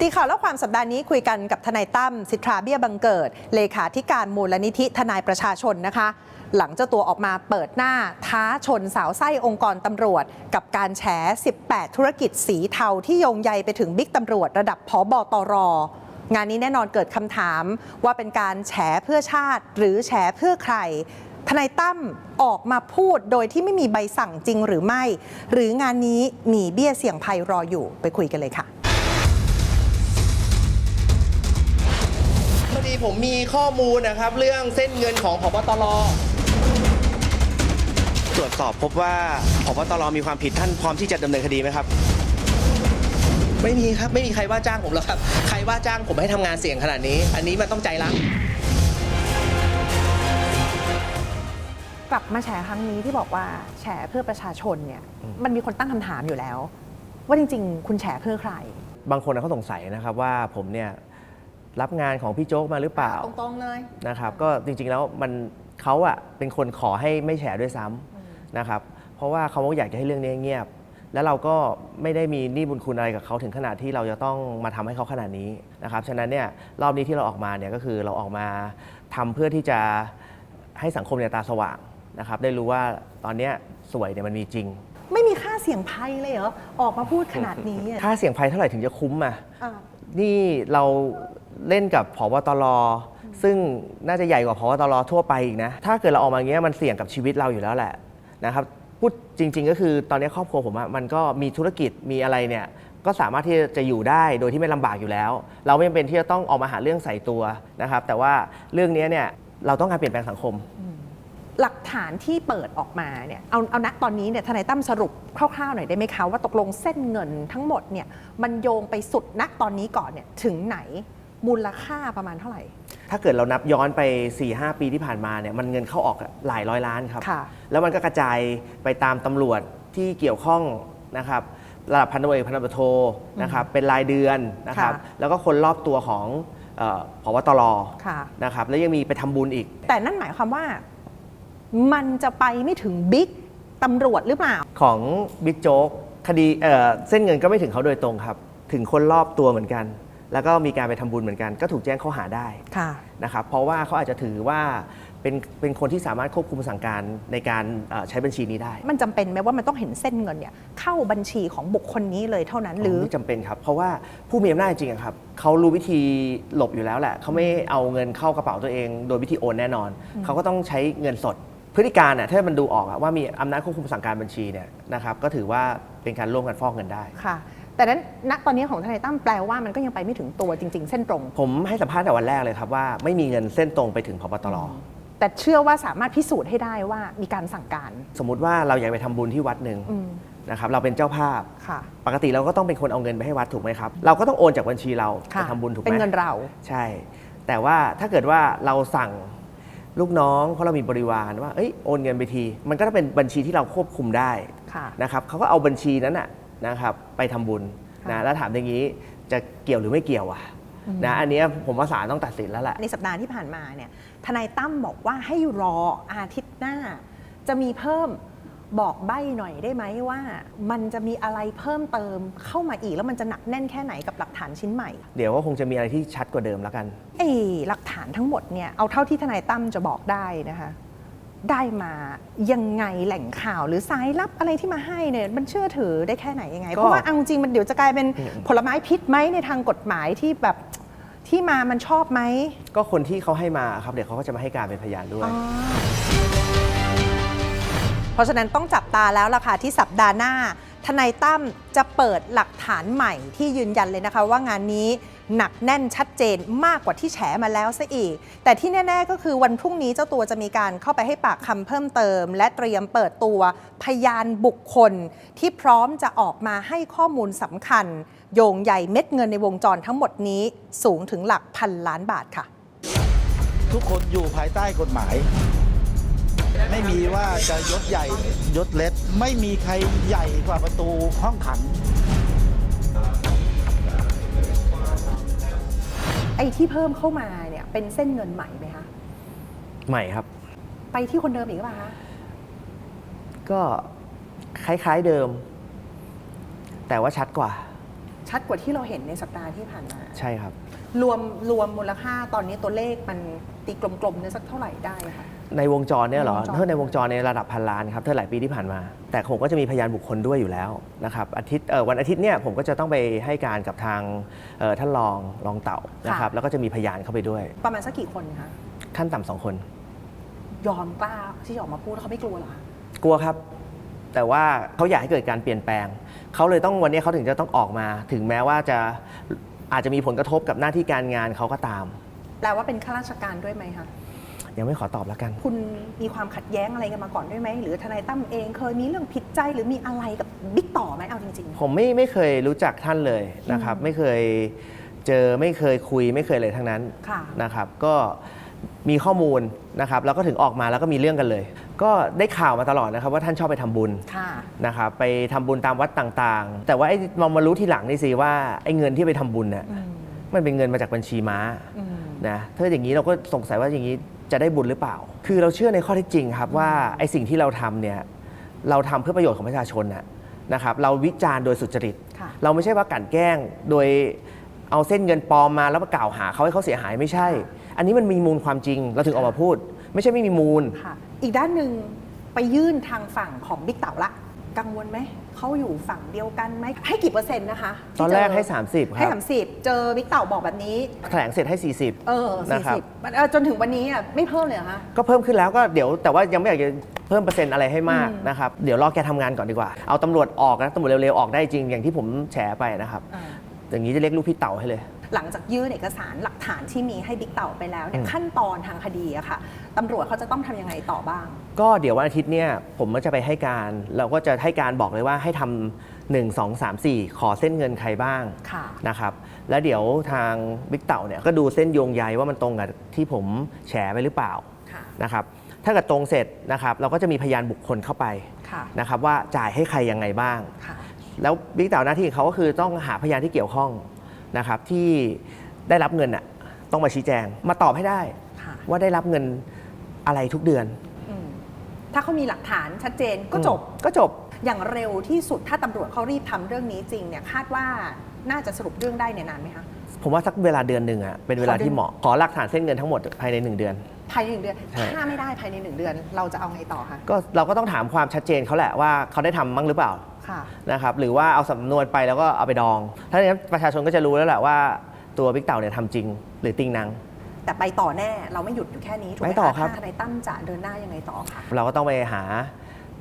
ตีข่าวแล้วความสัปดาห์นี้คุยกันกับทนายตั้มสิทธาเบี้ยบังเกิด เลขาธิการมูลนิธิทนายประชาชนนะคะ หลังเจ้าตัวออกมาเปิดหน้าท้าชนสาวไส้องค์กรตำรวจ กับการแฉ 18 ธุรกิจสีเทาที่โยงใยไปถึงบิ๊กตำรวจระดับผอบอตรงานนี้แน่นอนเกิดคำถามว่าเป็นการแฉเพื่อชาติ หรือแฉเพื่อใครทนายตั้มออกมาพูดโดยที่ไม่มีใบสั่งจริงหรือไม่ หรืองานนี้มีเบี้ยเสี่ยงภัยรออยู่ไปคุยกันเลยค่ะ ดีผมมีข้อมูลนะครับ เรื่องเส้นเงินของพบตรตรวจสอบพบว่าพบตรมีความผิดท่านพร้อมที่จะดำเนินคดีไหมครับ ไม่มีครับไม่มีใครว่าจ้างผมหรอกครับ ใครว่าจ้างผมให้ทำงานเสี่ยงขนาดนี้ อันนี้มันต้องใจรัก กลับมาแฉครั้งนี้ที่บอกว่าแฉเพื่อประชาชนเนี่ยอืมมันมีคนตั้งคำถามอยู่แล้ว ว่าจริง ๆ คุณแฉเพื่อใคร บางคนนะเขาสงสัยนะครับว่าผมเนี่ย รับงานของพี่โจ๊กมาหรือเปล่าตรงๆเลยนะครับ ก็จริงๆแล้วมันเขาอะเป็นคนขอให้ไม่แฉด้วยซ้ำนะครับ เพราะว่าเขาอยากจะให้เรื่องนี้เงียบ แล้วเราก็ไม่ได้มีหนี้บุญคุณอะไรกับเขาถึงขนาดที่เราจะต้องมาทำให้เขาขนาดนี้นะครับฉะนั้นเนี่ยรอบนี้ที่เราออกมาเนี่ยก็คือเราออกมาทำเพื่อที่จะให้สังคมเนี่ยตาสว่างนะครับได้รู้ว่าตอนเนี้ยสวยเนี่ยมันมีจริง ไม่มีค่าเสี่ยงภัยเลยเหรอออกมาพูดขนาดนี้อะค่าเสี่ยงภัยเท่าไหร่ถึงจะคุ้มอะอะนี่เรา เล่นกับผบตรซึ่งน่าจะใหญ่กว่าผบตรทั่วไปอีกนะ ถ้าเกิดเราออกมาอย่างเงี้ยมันเสี่ยงกับชีวิตเราอยู่แล้วแหละนะครับพูดจริง ๆ ก็คือตอนนี้ครอบครัวผมมันก็มีธุรกิจมีอะไรเนี่ยก็สามารถที่จะอยู่ได้โดยที่ไม่ลำบากอยู่แล้ว เราไม่จำเป็นที่จะต้องออกมาหาเรื่องใส่ตัวนะครับ แต่ว่าเรื่องนี้เนี่ยเราต้องการเปลี่ยนแปลงสังคม หลักฐานที่เปิดออกมาเนี่ยเอาเอาณตอนนี้เนี่ยทนายตั้มสรุปคร่าวๆหน่อยได้ไหมคะว่าตกลงเส้นเงินทั้งหมดเนี่ยมันโยงไปสุดณตอนนี้ก่อนเนี่ยถึงไหน มูลค่าประมาณเท่าไหร่ ถ้าเกิดเรานับย้อนไป 4-5ปีที่ผ่านมาเนี่ยมันเงินเข้าออกหลายร้อยล้านครับ ค่ะแล้วมันก็กระจายไปตามตำรวจที่เกี่ยวข้องนะครับระดับพันตำรวจเอกพันตำรวจโทนะครับเป็นรายเดือนนะครับค่ะ แล้วก็คนรอบตัวของเอ่อผบตรค่ะ นะครับแล้วยังมีไปทำบุญอีก แต่นั่นหมายความว่ามันจะไปไม่ถึงบิ๊กตำรวจหรือเปล่า ของบิ๊กโจ๊กคดีเอ่อเส้นเงินก็ไม่ถึงเขาโดยตรงครับ ถึงคนรอบตัวเหมือนกัน แล้วก็มีการไปทำบุญเหมือนกัน ก็ถูกแจ้งข้อหาได้ค่ะนะครับเพราะว่าเขาอาจจะถือว่าเป็นเป็นคนที่สามารถควบคุมสั่งการในการเอ่อใช้บัญชีนี้ได้ มันจำเป็นไหมว่ามันต้องเห็นเส้นเงินเนี่ยเข้าบัญชีของบุคคลนี้เลยเท่านั้นหรือไม่จำเป็นครับ เพราะว่าผู้มีอำนาจจริงๆอะครับเขารู้วิธีหลบอยู่แล้วแหละเขาไม่เอาเงินเข้ากระเป๋าตัวเอง โดยวิธีโอนแน่นอน เขาก็ต้องใช้เงินสดพฤติการน่ะถ้ามันดูออกอะว่ามีอำนาจควบคุมสั่งการบัญชีเนี่ยนะครับก็ถือว่าเป็นการร่วมกันฟอกเงินได้ค่ะ แต่นั้นณตอนนี้ของทนายตั้มแปลว่ามันก็ยังไปไม่ถึงตัวจริง ๆ เส้นตรง ผมให้สัมภาษณ์แต่วันแรกเลยครับว่าไม่มีเงินเส้นตรงไปถึงพบตรแต่เชื่อว่าสามารถพิสูจน์ให้ได้ว่ามีการสั่งการ สมมุติว่าเราอยากไปทำบุญที่วัดหนึ่งอืมนะครับเราเป็นเจ้าภาพค่ะปกติเราก็ต้องเป็นคนเอาเงินไปให้วัดถูกไหมครับ เราก็ต้องโอนจากบัญชีเราไปค่ะทำบุญถูกไหมเป็นเงินเราใช่ แต่ว่าถ้าเกิดว่าเราสั่งลูกน้องเพราะเรามีบริวารว่าเอ้ยโอนเงินไปที มันก็ต้องเป็นบัญชีที่เราควบคุมได้ค่ะนะครับเขาก็เอาบัญชีนั้นนะ นะครับไปทำบุญค่ะนะแล้วถามอย่างนี้จะเกี่ยวหรือไม่เกี่ยวอะนะอันเนี้ยผมว่าศาลต้องตัดสินแล้วแหละในสัปดาห์ที่ผ่านมาเนี่ยทนายตั้มบอกว่าให้รออาทิตย์หน้า จะมีเพิ่มบอกใบ้หน่อยได้ไหมว่า มันจะมีอะไรเพิ่มเติมเข้ามาอีกแล้วมันจะหนักแน่นแค่ไหนกับหลักฐานชิ้นใหม่ เดี๋ยวก็คงจะมีอะไรที่ชัดกว่าเดิมแล้วกันไอ้หลักฐานทั้งหมดเนี่ยเอาเท่าที่ทนายตั้มจะบอกได้นะคะ ได้มายังไงแหล่งข่าวหรือสายลับอะไรที่มาให้เนี่ยมันเชื่อถือได้แค่ไหนยังไงก็เพราะว่าเอาจริงๆมันเดี๋ยวจะกลายเป็นอืมผลไม้พิษไหมในทางกฎหมายที่แบบที่มามันชอบไหม ก็คนที่เขาให้มาครับเดี๋ยวเขาก็จะมาให้การเป็นพยานด้วย เพราะฉะนั้นต้องจับตาแล้วล่ะค่ะที่สัปดาห์หน้า ทนายตั้มจะเปิดหลักฐานใหม่ที่ยืนยันเลยนะคะว่างานนี้ หนักแน่นชัดเจนมากกว่าที่แฉมาแล้วซะอีก แต่ที่แน่ ๆ ก็คือวันพรุ่งนี้เจ้าตัวจะมีการเข้าไปให้ปากคำเพิ่มเติม และเตรียมเปิดตัวพยานบุคคล ที่พร้อมจะออกมาให้ข้อมูลสำคัญ โยงใหญ่เม็ดเงินในวงจรทั้งหมดนี้สูงถึงหลักพันล้านบาทค่ะ ทุกคนอยู่ภายใต้กฎหมาย ไม่มีว่าจะยศใหญ่ยศเล็กไม่มีใครใหญ่กว่าประตูห้องขัง ไอ้ที่เพิ่มเข้ามาเนี่ยเป็นเส้นเงินใหม่ไหมคะ ใหม่ครับ ไปที่คนเดิมอีกหรือเปล่าคะก็คล้ายๆเดิม แต่ว่าชัดกว่า ชัดกว่าที่เราเห็นในสัปดาห์ที่ผ่านมา ใช่ครับ รวมรวมมูลค่าตอนนี้ตัวเลขมันตีกลมๆเนี่ยสักเท่าไหร่ได้คะ ในวงจรเนี่ยเหรอในวงจร ถ้าในวงจรในระดับพันล้านครับถ้าหลายปีที่ผ่านมา แต่ผมก็จะมีพยานบุคคลด้วยอยู่แล้วนะครับอาทิตย์เอ่อวันอาทิตย์เนี่ยผมก็จะต้องไปให้การกับทางเอ่อท่านรองรองเต่านะครับแล้วก็จะมีพยานเข้าไปด้วย ประมาณสักกี่คนคะขั้นต่ำสองคน ยอมกล้าที่จะออกมาพูดเขาไม่กลัวเหรอคะกลัวครับ แต่ว่าเขาอยากให้เกิดการเปลี่ยนแปลงเขาเลยต้องวันนี้เขาถึงจะต้องออกมา ถึงแม้ว่าจะอาจจะมีผลกระทบกับหน้าที่การงานเขาก็ตามแปลว่าเป็นข้าราชการด้วยไหมคะ ยังไม่ขอตอบแล้วกัน คุณมีความขัดแย้งอะไรกันมาก่อนด้วยไหม หรือทนายตั้มเองเคยมีเรื่องผิดใจหรือมีอะไรกับบิ๊กต่อไหมเอาจริง ผมไม่ไม่เคยรู้จักท่านเลยนะครับ ไม่เคยเจอไม่เคยคุยไม่เคยเลยทั้งนั้นค่ะ นะครับ ก็มีข้อมูลนะครับแล้วก็ถึงออกมาแล้วก็มีเรื่องกันเลย ก็ได้ข่าวมาตลอดนะครับว่าท่านชอบไปทำบุญ ๆ ค่ะ นะครับไปทำบุญตามวัดต่างๆ แต่ว่าไอ้เรามารู้ทีหลังนี่สิว่าไอ้เงินที่ไปทำบุญเนี่ยอืมมันเป็นเงินมาจากบัญชีม้าอืมนะถ้าอย่างนี้เราก็สงสัยว่าอย่างนี้ จะได้บุญหรือเปล่า คือเราเชื่อในข้อเท็จจริงครับว่าไอ้สิ่งที่เราทำเนี่ยเราทำเพื่อประโยชน์ของประชาชนน่ะนะครับเราวิจารณ์โดยสุจริต ค่ะเราไม่ใช่ว่ากลั่นแกล้งโดยเอาเส้นเงินปลอมมาแล้วมากล่าวหาเขาให้เขาเสียหายไม่ใช่ อันนี้มันมีมูลความจริงเราถึงออกมาพูด ไม่ใช่ไม่มีมูล ค่ะ อีกด้านหนึ่งไปยื่นทางฝั่งของบิ๊กเต่าละ กังวลไหม เขาอยู่ฝั่งเดียวกันไหมให้กี่เปอร์เซ็นต์นะคะที่ตอนแรกเจให้ 30 คให้รับสามสิบเจอบิ๊กเต่าบอกแบบนี้ แถลงเสร็จให้ 40 เออนะสี่ครับ สิบเออจนถึงวันนี้อะไม่เพิ่มเลยเหรอคะ ก็เพิ่มขึ้นแล้วก็เดี๋ยวแต่ว่ายังไม่อยากจะเพิ่มเปอร์เซ็นต์อะไรให้มากอืมนะครับ เดี๋ยวรอแกทำงานก่อนดีกว่า เอาตำรวจออกนะตำรวจเร็วๆออกได้จริงอย่างที่ผมแฉไปนะครับ อ่า อย่างนี้จะเรียกลูกพี่เต่าให้เลย หลังจากยื่นเอกสารหลักฐานที่มีให้บิ๊กเต่าไปแล้วเนี่ยอืมขั้นตอนทางคดีอะค่ะตำรวจเขาจะต้องทำยังไงต่อบ้าง ก็เดี๋ยววันอาทิตย์เนี่ยผมก็จะไปให้การ เราก็จะให้การบอกเลยว่าให้ทำหนึ่งสองสามสี่ขอเส้นเงินใครบ้างค่ะ นะครับ แล้วเดี๋ยวทางบิ๊กเต่าเนี่ยก็ดูเส้นโยงใยว่ามันตรงกับที่ผมแฉไปหรือเปล่าค่ะ นะครับ ถ้าเกิดตรงเสร็จนะครับเราก็จะมีพยานบุคคลเข้าไปค่ะ นะครับว่าจ่ายให้ใครยังไงบ้าง ค่ะ แล้วบิ๊กเต่าหน้าที่ของเขาก็คือต้องหาพยานที่เกี่ยวข้อง นะครับที่ได้รับเงินอะต้องมาชี้แจง มาตอบให้ได้ค่ะว่าได้รับเงินอะไรทุกเดือนอืมถ้าเขามีหลักฐานชัดเจนก็จบ อืมก็จบ อย่างเร็วที่สุดถ้าตำรวจเขารีบทำเรื่องนี้จริงเนี่ยคาดว่าน่าจะสรุปเรื่องได้ในนานไหมคะ ผมว่าสักเวลาเดือนหนึ่งอะเป็นเวลาขอเดือน ที่เหมาะขอหลักฐานเส้นเงินทั้งหมดภายในหนึ่งเดือน ภายในหนึ่งเดือน ใช่ ถ้าไม่ได้ภายในหนึ่งเดือน เราจะเอาไงต่อคะ ก็เราก็ต้องถามความชัดเจนเขาแหละว่าเขาได้ทำมั้งหรือเปล่าค่ะ นะครับหรือว่าเอาสำนวนไปแล้วก็เอาไปดอง ถ้าอย่างนั้นประชาชนก็จะรู้แล้วแหละว่าตัวบิ๊กเต่าเนี่ยทำจริงหรือติงนัง แต่ไปต่อแน่เราไม่หยุดอยู่แค่นี้ถูกไหมไปต่อคะครับ ถ้าทนายตั้มจะเดินหน้ายังไงต่อคะ เราก็ต้องไปหา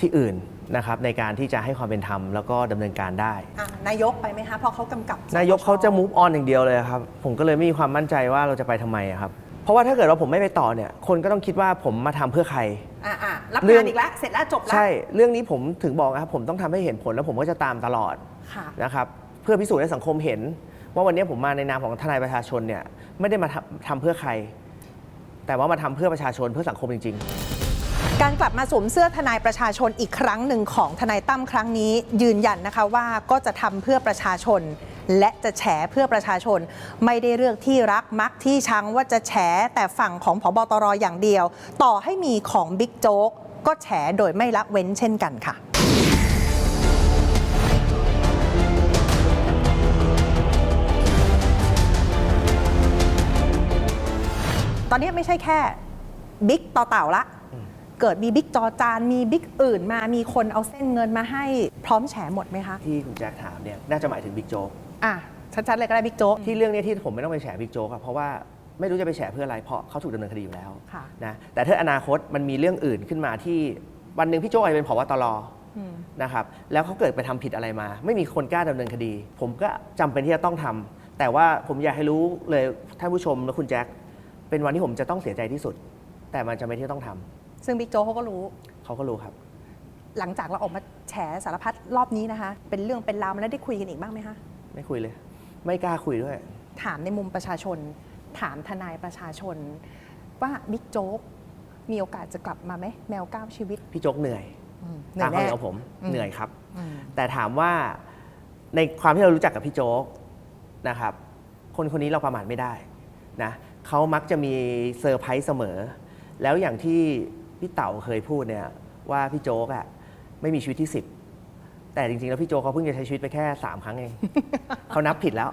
ที่อื่นนะครับในการที่จะให้ความเป็นธรรมแล้วก็ดำเนินการได้ อะนายกไปไหมคะเพราะเขากำกับนายกเขาจะ move on อย่างเดียวเลยครับ ผมก็เลยไม่มีความมั่นใจว่าเราจะไปทำไมอะครับ เพราะว่าถ้าเกิดว่าผมไม่ไปต่อเนี่ย คนก็ต้องคิดว่าผมมาทำเพื่อใคร อะอะ รับเรื่งาอนงอีกแล้วเสร็จแล้วจบแล้วใช่ เรื่องนี้ผมถึงบอกนะครับผมต้องทำให้เห็นผลแล้วผมก็จะตามตลอดค่ะ นะครับเพื่อพิสูจน์ให้สังคมเห็น ว่าวันนี้ผมมาในนามของทนายประชาชนเนี่ยไม่ได้มาทำทำเพื่อใคร แต่ว่ามาทำเพื่อประชาชนเพื่อสังคมจริง ๆ การกลับมาสวมเสื้อทนายประชาชนอีกครั้งหนึ่งของทนายตั้มครั้งนี้ยืนยันนะคะว่าก็จะทำเพื่อประชาชน และจะแฉเพื่อประชาชน ไม่ได้เลือกที่รักมักที่ชังว่าจะแฉแต่ฝั่งของพบตรอย่างเดียว ต่อให้มีของบิ๊กโจ๊กก็แฉโดยไม่ละเว้นเช่นกันค่ะตอนนี้ไม่ใช่แค่บิ๊กต่อเต่าละ เกิดมีบิ๊กจอจาน มีบิ๊กอื่นมา มีคนเอาเส้นเงินมาให้พร้อมแฉหมดไหมคะ ที่คุณแจ็คถามเนี่ย น่าจะหมายถึงบิ๊กโจ๊ก อะชัดๆเลยก็ได้บิ๊กโจ๊ก ที่เรื่องเนี้ที่ผมไม่ต้องไปแฉบิ๊กโจ๊กอะเพราะว่าไม่รู้จะไปแฉเพื่ออะไรเพราะเขาถูกดำเนินคดีอยู่แล้วค่ะ นะแต่ถ้าอนาคตมันมีเรื่องอื่นขึ้นมาที่วันหนึ่งพี่โจ๊กอาจจะเป็นผบตรอืม นะครับแล้วเขาเกิดไปทำผิดอะไรมา ไม่มีคนกล้าดำเนินคดี ผมก็จำเป็นที่จะต้องทำแต่ว่าผมอยากให้รู้เลยท่านผู้ชมและคุณแจ็คเป็นวันที่ผมจะต้องเสียใจที่สุด แต่มันจะไม่ที่ต้องทำซึ่งบิ๊กโจ๊กเขาก็รู้ เขาก็รู้ครับ หลังจากเราออกมาแฉสารพัดรอบนี้นะคะ เป็นเรื่องเป็นราวมาแล้วได้คุยกันอีกบ้างไหมคะ ไม่คุยเลย ไม่กล้าคุยด้วย ถามในมุมประชาชน ถามทนายประชาชน ว่าบิ๊กโจ๊กมีโอกาสจะกลับมาไหมแมวก้าวชีวิตพี่โจ๊กเหนื่อยอืมตามความแน่เห็นของผมอืมเหนื่อยครับอืมแต่ถามว่าในความที่เรารู้จักกับพี่โจ๊กนะครับ คนคนนี้เราประมาทไม่ได้นะเขามักจะมีเซอร์ไพรส์เสมอ แล้วอย่างที่พี่เต๋าเคยพูดเนี่ยว่าพี่โจ๊กอะไม่มีชีวิตที่10 แต่จริงๆ แล้วพี่โจเขาเพิ่งจะใช้ชีวิตไปแค่ 3 ครั้งเอง เขานับผิดแล้ว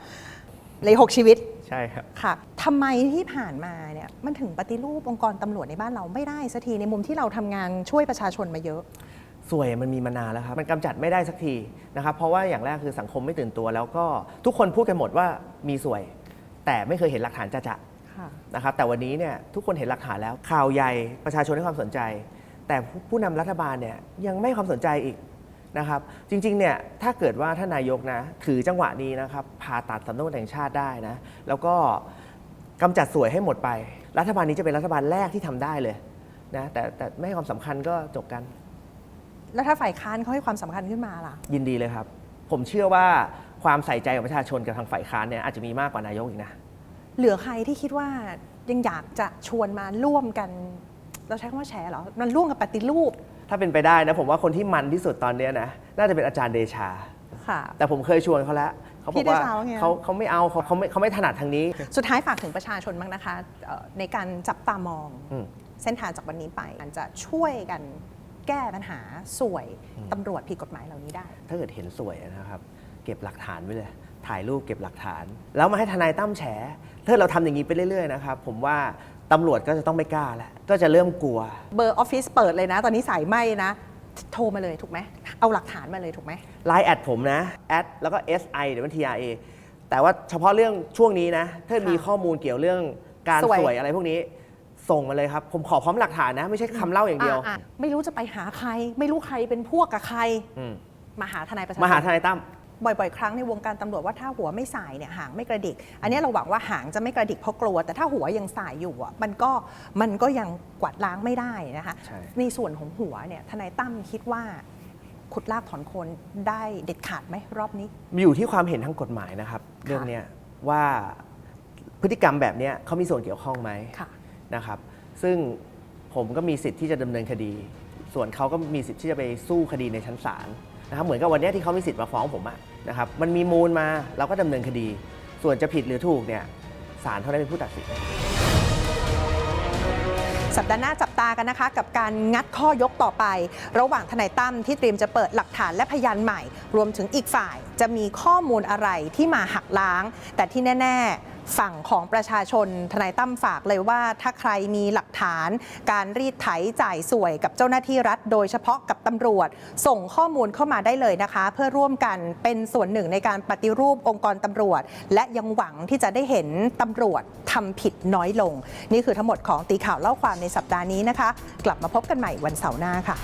เลยหกชีวิตใช่ครับ ค่ะทำไมที่ผ่านมาเนี่ยมันถึงปฏิรูปองค์กรตำรวจในบ้านเราไม่ได้สักทีในมุมที่เราทำงานช่วยประชาชนมาเยอะสวยมันมีมานานแล้วครับ มันกำจัดไม่ได้สักทีนะครับ เพราะว่าอย่างแรกคือสังคมไม่ตื่นตัว แล้วก็ทุกคนพูดกันหมดว่ามีสวย แต่ไม่เคยเห็นหลักฐานจะจะค่ะนะครับ แต่วันนี้เนี่ยทุกคนเห็นหลักฐานแล้วข่าวใหญ่ประชาชนให้ความสนใจ แต่ผู้ผู้นำรัฐบาลเนี่ยยังไม่ให้ความสนใจอีก นะครับ จริงๆเนี่ยถ้าเกิดว่าท่านนายกนะถือจังหวะนี้นะครับผ่าตัดสำนักงานแห่งชาติได้นะแล้วก็กำจัดสวยให้หมดไป รัฐบาลนี้จะเป็นรัฐบาลแรกที่ทำได้เลยนะแต่แต่ไม่ให้ความสำคัญก็จบกัน แล้วถ้าฝ่ายค้านเขาให้ความสำคัญขึ้นมาล่ะ ยินดีเลยครับ ผมเชื่อว่าความใส่ใจของประชาชนกับทางฝ่ายค้านเนี่ยอาจจะมีมากกว่านายกอีกนะ เหลือใครที่คิดว่ายังอยากจะชวนมาร่วมกัน เราใช้คำว่าแชร์เหรอ มันร่วมกับปฏิรูป ถ้าเป็นไปได้นะผมว่าคนที่มันที่สุดตอนเนี้ยนะน่าจะเป็นอาจารย์เดชา ค่ะ แต่ผมเคยชวนเขาแล้วเขาบพี่อกว่าเดชาว่าไง เขาเขาไม่เอาเขาเขาไม่เขาไม่ถนัดทางนี้ สุดท้ายฝากถึงประชาชนบ้างนะคะเอ่อในการจับตามองอืม เส้นทางจากวันนี้ไปมันจะช่วยกันแก้ปัญหาสวยตำรวจผิดกฎหมายเหล่านี้ได้ ถ้าเกิดเห็นสวยนะครับ เก็บหลักฐานไว้เลย ถ่ายรูปเก็บหลักฐาน แล้วมาให้ทนายตั้มแฉถ้าเราทำอย่างนี้ไปเรื่อยๆนะครับ ผมว่า ตำรวจก็จะต้องไม่กล้าแล้ว ก็จะเริ่มกลัว เบอร์ออฟฟิศเปิดเลยนะ ตอนนี้สายไหมนะ โทรมาเลยถูกไหม เอาหลักฐานมาเลยถูกไหมไลน์แอดผมนะแอดแล้วก็ SI หรือว่า TRA แต่ว่าเฉพาะเรื่องช่วงนี้นะ ถ้าค่ะมีข้อมูลเกี่ยวเรื่องการสวยสวยอะไรพวกนี้ ส่งมาเลยครับ ผมขอพร้อมหลักฐานนะ ไม่ใช่คำเล่าอย่างเดียว อะอะไม่รู้จะไปหาใคร ไม่รู้ใครเป็นพวกกับใคร อืม มาหาทนายประชาชมาหานทนายตั้ม บ่อยๆ ครั้งในวงการตำรวจว่าถ้าหัวไม่สายเนี่ยหางไม่กระดิก อันนี้เราหวังว่าหางจะไม่กระดิกเพราะกลัว แต่ถ้าหัวยังสายอยู่อะมันก็มันก็ยังกวาดล้างไม่ได้นะคะใช่ในส่วนของหัวเนี่ยทนายตั้มคิดว่าขุดลากถอนโคนได้เด็ดขาดไหมรอบนี้ มีอยู่ที่ความเห็นทางกฎหมายนะครับ เรื่องเนี้ยว่าพฤติกรรมแบบเนี้ยเขามีส่วนเกี่ยวข้องไหมค่ะนะครับ ซึ่งผมก็มีสิทธิ์ที่จะดำเนินคดี ส่วนเขาก็มีสิทธิ์ที่จะไปสู้คดีในชั้นศาล นะครับเหมือนกับวันนี้ที่เขามีสิทธิ์มาฟ้องผมอะนะครับมันมีมูลมาเราก็ดำเนินคดี ส่วนจะผิดหรือถูกเนี่ยศาลเท่านั้นเป็นผู้ตัดสินสัปดาห์หน้าจับตากันนะคะ กับการงัดข้อยกต่อไป ระหว่างทนายตั้มที่เตรียมจะเปิดหลักฐานและพยานใหม่ รวมถึงอีกฝ่ายจะมีข้อมูลอะไรที่มาหักล้าง แต่ที่แน่ ๆ ฝั่งของประชาชนทนายตั้มฝากเลยว่าถ้าใครมีหลักฐาน การรีดไถจ่ายสวยกับเจ้าหน้าที่รัฐ โดยเฉพาะกับตำรวจ ส่งข้อมูลเข้ามาได้เลยนะคะ เพื่อร่วมกันเป็นส่วนหนึ่งในการปฏิรูปองค์กรตำรวจ และยังหวังที่จะได้เห็นตำรวจทำผิดน้อยลง นี่คือทั้งหมดของตีข่าวเล่าความในสัปดาห์นี้นะคะ กลับมาพบกันใหม่วันเสาร์หน้าค่ะ